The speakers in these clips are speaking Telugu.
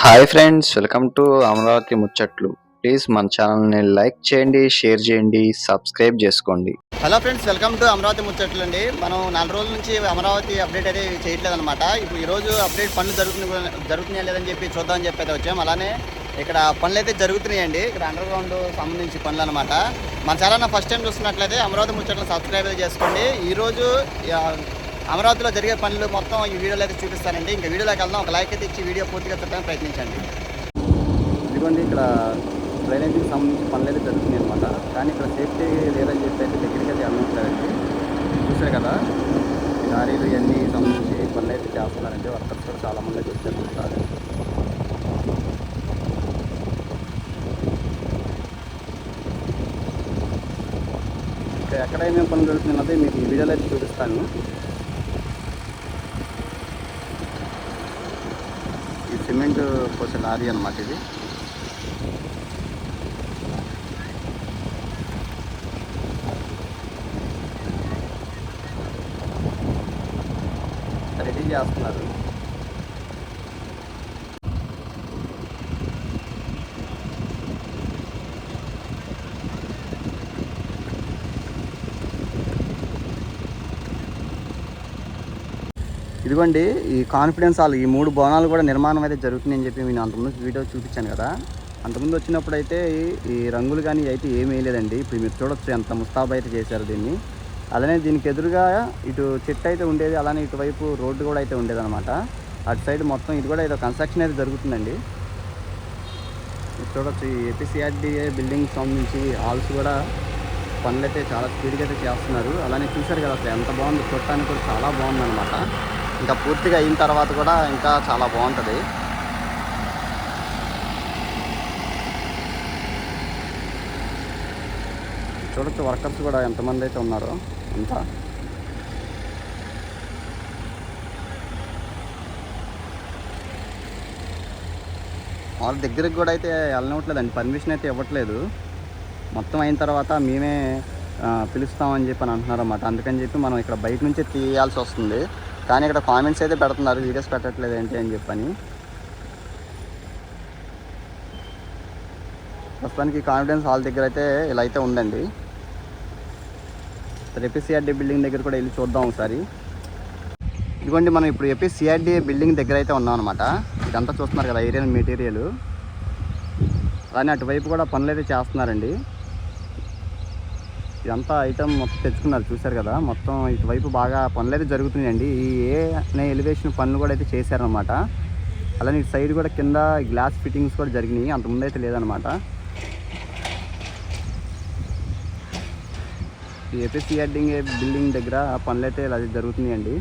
Hi friends welcome to Amaravati ముచ్చట్లు. ప్లీజ్ మన ఛానల్ని లైక్ చేయండి షేర్ చేయండి సబ్స్క్రైబ్ చేసుకోండి. Hello friends welcome to Amaravati ముచ్చట్లు అండి మనం నాలుగు రోజుల నుంచి అమరావతి అప్డేట్ అయితే చేయట్లేదు అనమాట ఇప్పుడు ఈ రోజు అప్డేట్ పనులు జరుగుతున్నాయి జరుగుతున్నాయా లేదని చెప్పి చూద్దామని చెప్పి అయితే వచ్చాం. అలానే ఇక్కడ పనులు అయితే జరుగుతున్నాయండి. ఇక్కడ అండర్ గ్రౌండ్ సంబంధించి పనులు అనమాట మన ఛానల్ ఫస్ట్ టైం చూస్తున్నట్లయితే అమరావతి ముచ్చట్లు సబ్స్క్రైబ్ చేసుకోండి. ఈ రోజు అమరావతిలో జరిగే పనులు మొత్తం ఈ వీడియోలో అయితే చూపిస్తానండి. ఇంకా వీడియోలోకి వెళ్దాం. ఒక లైక్ అయితే ఇచ్చి వీడియో పూర్తిగా చూడడానికి ప్రయత్నించండి. ఇదిగోండి ఇక్కడ డ్రైనేజీకి సంబంధించి పనులు అయితే జరుగుతున్నాయి అనమాట కానీ ఇక్కడ సేఫ్టీ లేదని చెప్పి అయితే దగ్గరికి అయితే అందించారండి చూసారు కదా ఈ లారీలు ఇవన్నీ సంబంధించి పనులు అయితే చేస్తున్నారండి. వర్కర్స్ కూడా చాలా మంది అయితే ఇక్కడ ఎక్కడ ఏమేమి పనులు జరుగుతున్నది మీకు వీడియోలో అయితే చూపిస్తాను. సిమెంట్ పోసే లారీ అనమాట ఇది. రెడీ చేస్తున్నారు. ఇదిగోండి ఈ కాన్ఫిడెన్స్ హాల్ ఈ మూడు భవనాలు కూడా నిర్మాణం అయితే జరుగుతుందని చెప్పి నేను అంతకుముందు వీడియో చూపించాను కదా. అంతకుముందు వచ్చినప్పుడు అయితే ఈ- రంగులు కానీ అయితే ఏమీ లేదండి ఇప్పుడు మీరు చూడొచ్చు ఎంత ముస్తాబు అయితే చేశారు దీన్ని. అలానే దీనికి ఎదురుగా ఇటు చెట్టు అయితే ఉండేది అలానే ఇటువైపు రోడ్డు కూడా అయితే ఉండేది అనమాట అటు సైడ్ మొత్తం ఇది కూడా ఏదో కన్స్ట్రక్షన్ అయితే జరుగుతుందండి. మీరు చూడొచ్చు ఈ ఏపీసీఆర్డీఏ బిల్డింగ్ సంబంధించి హాల్స్ కూడా పనులు అయితే చాలా స్పీడ్గా అయితే చేస్తున్నారు. అలానే చూశారు కదా అసలు ఎంత బాగుంది చూడటానికి కూడా చాలా బాగుంది అనమాట ఇంకా పూర్తిగా అయిన తర్వాత కూడా ఇంకా చాలా బాగుంటుంది. చూడొచ్చు వర్కర్స్ కూడా ఎంతమంది అయితే ఉన్నారో అంతా. వాళ్ళ దగ్గరికి కూడా అయితే వెళ్ళనివ్వట్లేదండి పర్మిషన్ అయితే ఇవ్వట్లేదు. మొత్తం అయిన తర్వాత మేమే పిలుస్తామని చెప్పి అని అంటున్నారు అన్నమాట అందుకని చెప్పి మనం ఇక్కడ బయట నుంచే తీయాల్సి వస్తుంది. కానీ ఇక్కడ కామెంట్స్ అయితే పెడుతున్నారు వీడియోస్ పెట్టట్లేదు ఏంటి అని చెప్పని. ప్రస్తుతానికి కాన్ఫిడెన్స్ హాల్ దగ్గర అయితే ఇలా అయితే ఉందండి. ఎపిసిఆర్డి బిల్డింగ్ దగ్గర కూడా వెళ్ళి చూద్దాం ఒకసారి. ఇదిగోండి మనం ఇప్పుడు చెప్పి బిల్డింగ్ దగ్గర అయితే ఉన్నాం అనమాట ఇదంతా చూస్తున్నారు కదా ఏరియల్ మెటీరియల్ అలానే అటువైపు కూడా పనులు అయితే చేస్తున్నారండి. ఇదంతా ఐటమ్ మొత్తం తెచ్చుకున్నారు చూశారు కదా? మొత్తం ఇటువైపు బాగా పనులు అయితే జరుగుతున్నాయండి. ఈ ఏ అనే ఎలివేషన్ పనులు కూడా అయితే చేశారనమాట అలానే ఇటు సైడ్ కూడా కింద గ్లాస్ ఫిట్టింగ్స్ కూడా జరిగినాయి. అంతకుముందు అయితే లేదనమాట ఈ ఏపీసీఆర్డింగ్ బిల్డింగ్ దగ్గర పనులు అయితే ఇలా జరుగుతున్నాయండి.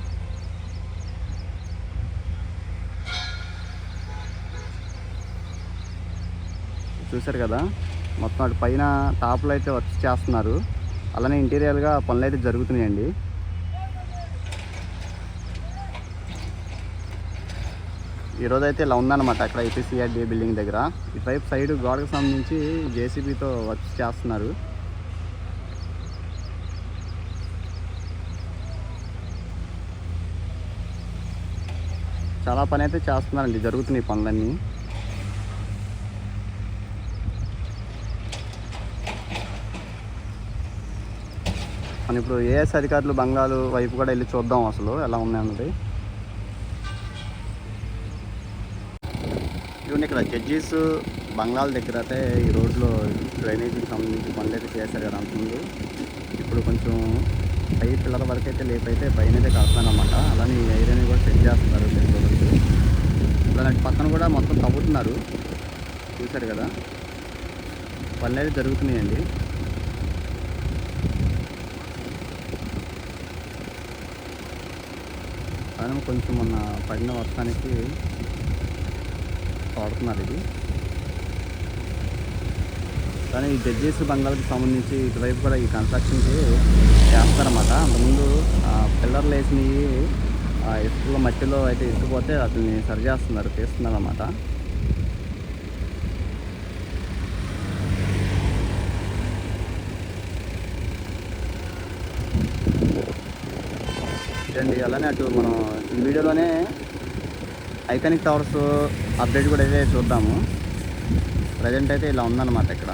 చూశారు కదా? మొత్తం అటు పైన టాప్లో అయితే వర్క్ చేస్తున్నారు. అలానే ఇంటీరియర్గా పనులు అయితే జరుగుతున్నాయండి. ఈరోజు అయితే ఇలా ఉందన్నమాట అక్కడ ఏపీసీఆర్డీ బిల్డింగ్ దగ్గర. ఇటువైపు సైడ్ గోడకు సంబంధించి జేసీబీతో వర్క్ చేస్తున్నారు. చాలా పని అయితే చేస్తున్నారండి జరుగుతున్నాయి పనులన్నీ. మనం ఇప్పుడు ఏఎస్ అధికారులు బంగ్లాలు వైపు కూడా వెళ్ళి చూద్దాం అసలు ఎలా ఉన్నాయన్నది ఇవన్నీ ఇక్కడ జడ్జీస్ బంగ్లాల దగ్గర అయితే ఈ రోడ్లో డ్రైనేజీకి సంబంధించి పనులు అయితే చేశారు కదా అంతకుముందు ఇప్పుడు కొంచెం పై పిల్లల వరకు అయితే లేపు అయితే పైన అయితే కాస్తున్నారన్నమాట అలానే ఈ ఐరన్ కూడా సెట్ చేస్తున్నారు చేసుకోవచ్చు పక్కన కూడా మొత్తం తవ్వుతున్నారు చూశారు కదా? పనులు అయితే జరుగుతున్నాయండి. కానీ కొంచెం మొన్న పడిన వర్షానికి పడుతున్నారు ఇది. కానీ ఈ జడ్జెస్ బంగాళకి సంబంధించి ఇటువైపు కూడా ఈ కన్స్ట్రక్షన్కి చేస్తారన్నమాట. అంతకుముందు పిల్లర్లు వేసినవి ఆ ఇసుకలో మట్టిలో అయితే ఇసుకుపోతే అతన్ని సరి చేస్తున్నారు తీస్తున్నారు అన్నమాట అండి అలానే అటు మనం ఈ వీడియోలోనే ఐకానిక్ టవర్స్ అప్డేట్ కూడా అయితే చూద్దాము. ప్రజెంట్ అయితే ఇలా ఉందన్నమాట ఇక్కడ.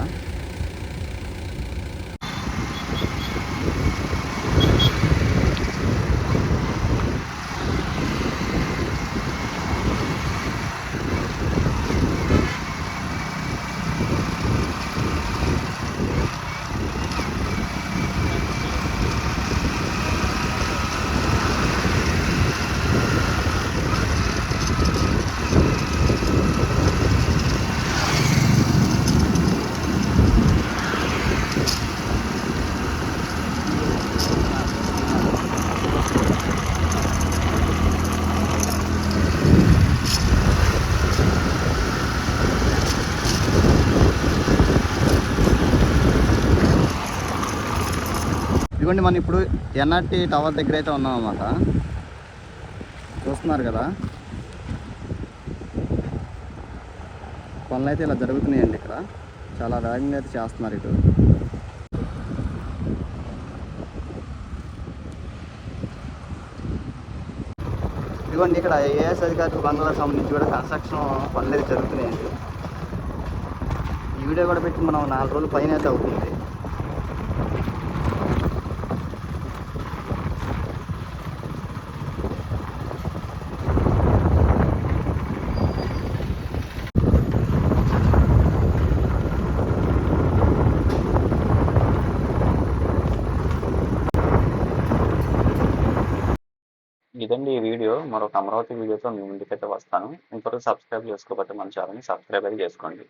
ఇదిగోండి మనం ఇప్పుడు ఎన్ఆర్టీ టవర్ దగ్గర అయితే ఉన్నాం అన్నమాట చూస్తున్నారు కదా? పనులు అయితే ఇలా జరుగుతున్నాయండి ఇక్కడ. చాలా వేగంగా అయితే చేస్తున్నారు ఇటు. ఇదిగోండి ఇక్కడ ఏఎస్ అధికారుల బంగ్లా సంబంధించి కూడా కన్స్ట్రక్షన్ పనులు అయితే జరుగుతున్నాయండి. ఈ వీడియో కూడా పెట్టి మనం నాలుగు రోజులు పైన అయితే అవుతుంది. ఇదండి ఈ వీడియో. మరొక అమరావతి వీడియోతో మీ ముందుకైతే వస్తాను. ఇంతవరకు సబ్స్క్రైబ్ చేసుకోకపోతే మన ఛానల్ని సబ్స్క్రైబ్ అయితే చేసుకోండి.